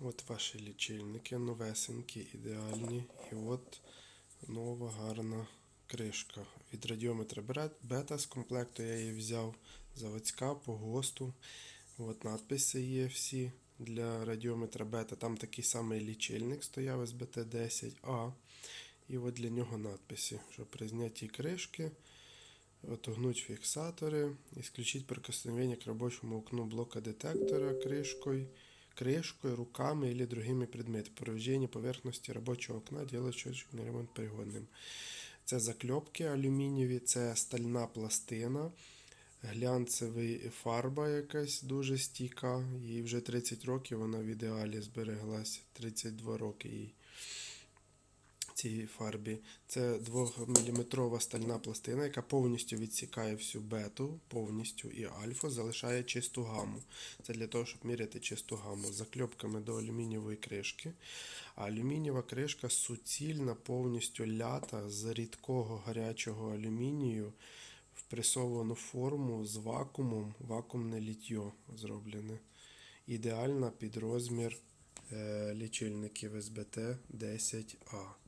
От ваші лічильники, новесенькі, ідеальні. І от нова гарна кришка. Від радіометра бета з комплекту я її взяв заводська по ГОСТу. От надписи є всі для радіометра бета. Там такий самий лічильник стояв СБТ-10А. І от для нього надписи, що при знятті кришки отогнуть фіксатори, исключить прикосновение к рабочему окну блока детектора крышкой, крышкой, руками или другими предметами. Проведение поверхности рабочего окна делает щелочный ремонт пригодним. Це закльопки алюмінієві, це стальна пластина, глянцевий фарба якась дуже стійка. Їй вже 30 років, вона в ідеалі збереглась. 32 роки їй цій фарбі. Це 2-мм стальна пластина, яка повністю відсікає всю бету, повністю і альфу, залишає чисту гаму. Це для того, щоб міряти чисту гаму з закльопками до алюмінієвої кришки. А алюмінієва кришка суцільна, повністю лята з рідкого гарячого алюмінію в пресовану форму з вакуумом, вакуумне літьо зроблене. Ідеальна під розмір е, лічильників СБТ 10А.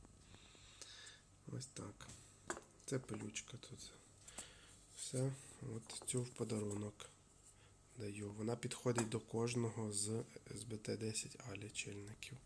Ось так. Це пилючка тут. Все. От цю в подарунок даю. Вона підходить до кожного з СБТ 10А лічильників.